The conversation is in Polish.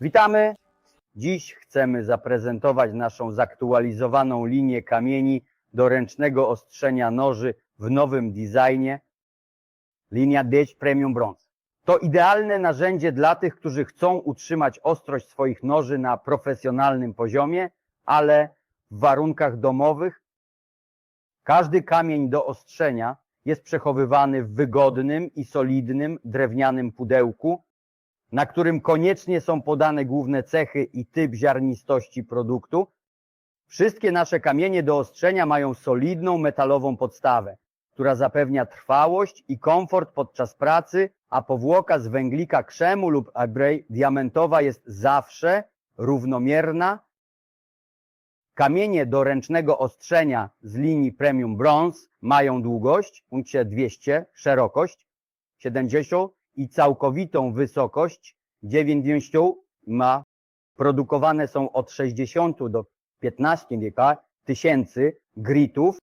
Witamy! Dziś chcemy zaprezentować naszą zaktualizowaną linię kamieni do ręcznego ostrzenia noży w nowym designie. Linia Dieć Premium Bronze. To idealne narzędzie dla tych, którzy chcą utrzymać ostrość swoich noży na profesjonalnym poziomie, ale w warunkach domowych. Każdy kamień do ostrzenia jest przechowywany w wygodnym i solidnym drewnianym pudełku, na którym koniecznie są podane główne cechy i typ ziarnistości produktu. Wszystkie nasze kamienie do ostrzenia mają solidną metalową podstawę, która zapewnia trwałość i komfort podczas pracy, a powłoka z węglika krzemu lub abrej diamentowa jest zawsze równomierna. Kamienie do ręcznego ostrzenia z linii Premium Bronze mają długość punkcie 200, szerokość 70 i całkowitą wysokość 90 ma. Produkowane są od 60 do 15 tysięcy gritów